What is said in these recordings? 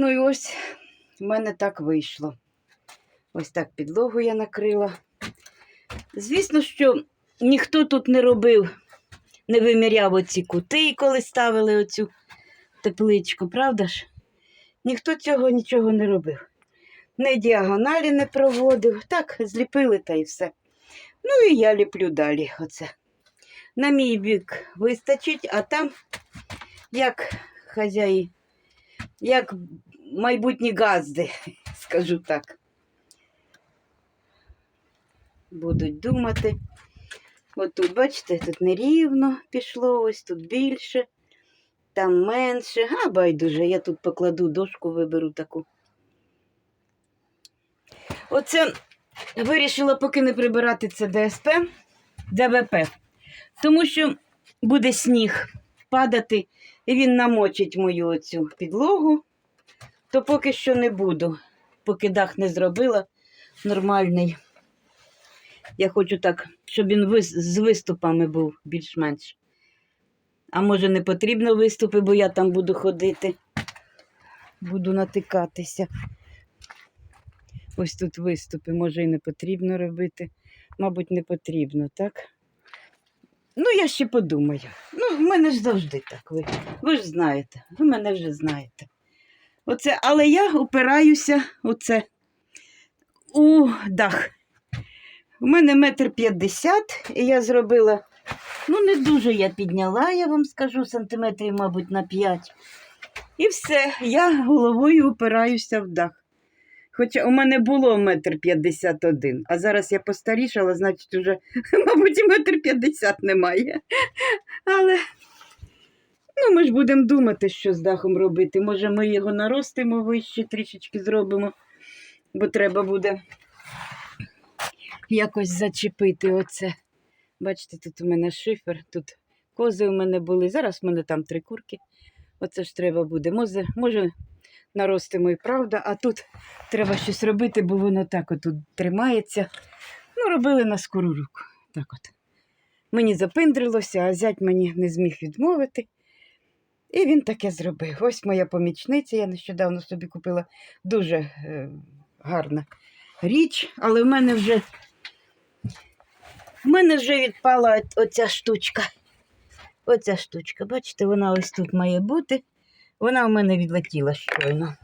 Ну і ось в мене так вийшло. Ось так підлогу я накрила. Звісно, що ніхто тут не робив, не виміряв оці кути, коли ставили оцю тепличку, правда ж? Ніхто цього нічого не робив. Не діагоналі не проводив. Так, зліпили та і все. Ну і я ліплю далі оце. На мій бік вистачить, а там, як хазяї, як майбутні газди, скажу так. Будуть думати. От тут, бачите, тут нерівно пішло, ось тут більше, там менше. А байдуже, я тут покладу дошку, виберу таку. Оце вирішила поки не прибирати це ДСП, ДВП, тому що буде сніг падати, і він намочить мою оцю підлогу, то поки що не буду, поки дах не зробила нормальний. Я хочу так, щоб він з виступами був більш-менш. А може не потрібно виступи, бо я там буду ходити, буду натикатися. Ось тут виступи, може і не потрібно робити. Мабуть, не потрібно, так? Ну, я ще подумаю. Ну, в мене ж завжди так. Ви, ви ж знаєте, ви мене вже знаєте. Оце, але я опираюся оце у дах. У мене метр п'ятдесят, і я зробила, ну, не дуже я підняла, я вам скажу, сантиметрів, мабуть, на п'ять. І все, я головою опираюся в дах. Хоча у мене було метр п'ятдесят один, а зараз я постарішала, значить, уже, мабуть, метр п'ятдесят немає. Але ну, ми ж будемо думати, що з дахом робити. Може, ми його наростимо вище, трішечки зробимо, бо треба буде якось зачепити оце. Бачите, тут у мене шифер, тут кози у мене були. Зараз в мене там три курки. Оце ж треба буде. Може, може наростимо і правда, а тут треба щось робити, бо воно так отут тримається. Ну, робили на скору руку. Так от. Мені запиндрилося, а зять мені не зміг відмовити. І він таке зробив. Ось моя помічниця. Я нещодавно собі купила дуже е, гарна річ, але в мене вже в мене вже відпала оця штучка. Оця штучка, бачите, вона ось тут має бути. Вона в мене відлетіла щойно.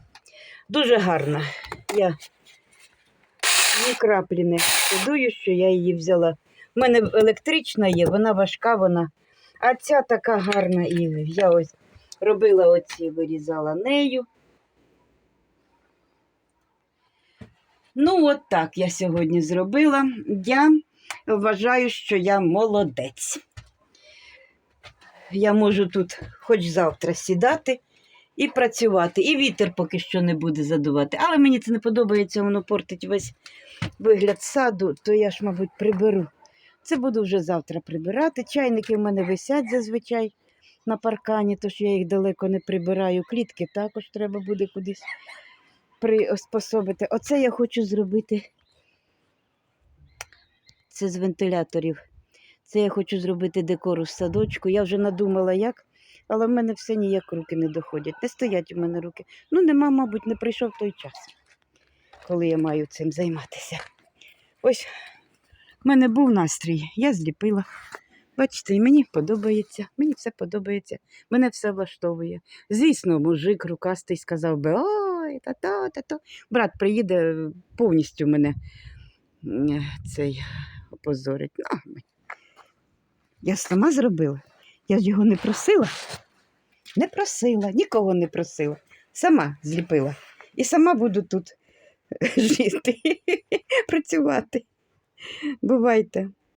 Дуже гарна. Я ні краплі не шкодую, що я її взяла. У мене електрична є, вона важка, вона. А ця така гарна і я ось робила оці, вирізала нею. Ну, от так я сьогодні зробила. Я вважаю, що я молодець. Я можу тут хоч завтра сідати і працювати. І вітер поки що не буде задувати. Але мені це не подобається, воно портить весь вигляд саду, то я ж, мабуть, приберу. Це буду вже завтра прибирати. Чайники в мене висять зазвичай на паркані, тож я їх далеко не прибираю. Клітки також треба буде кудись приспособити. Оце я хочу зробити. Це з вентиляторів. Це я хочу зробити декору з садочку. Я вже надумала як, але в мене все ніяк руки не доходять. Не стоять у мене руки. Ну, нема, мабуть, не прийшов той час, коли я маю цим займатися. Ось в мене був настрій, я зліпила. Бачите, і мені подобається, мені все подобається, мене все влаштовує. Звісно, мужик рукастий сказав би, ой, та-то, та-то. Брат приїде, повністю мене цей опозорить. Ну, я сама зробила. Я ж його не просила. Не просила, нікого не просила. Сама зліпила. І сама буду тут жити, працювати. Бувайте.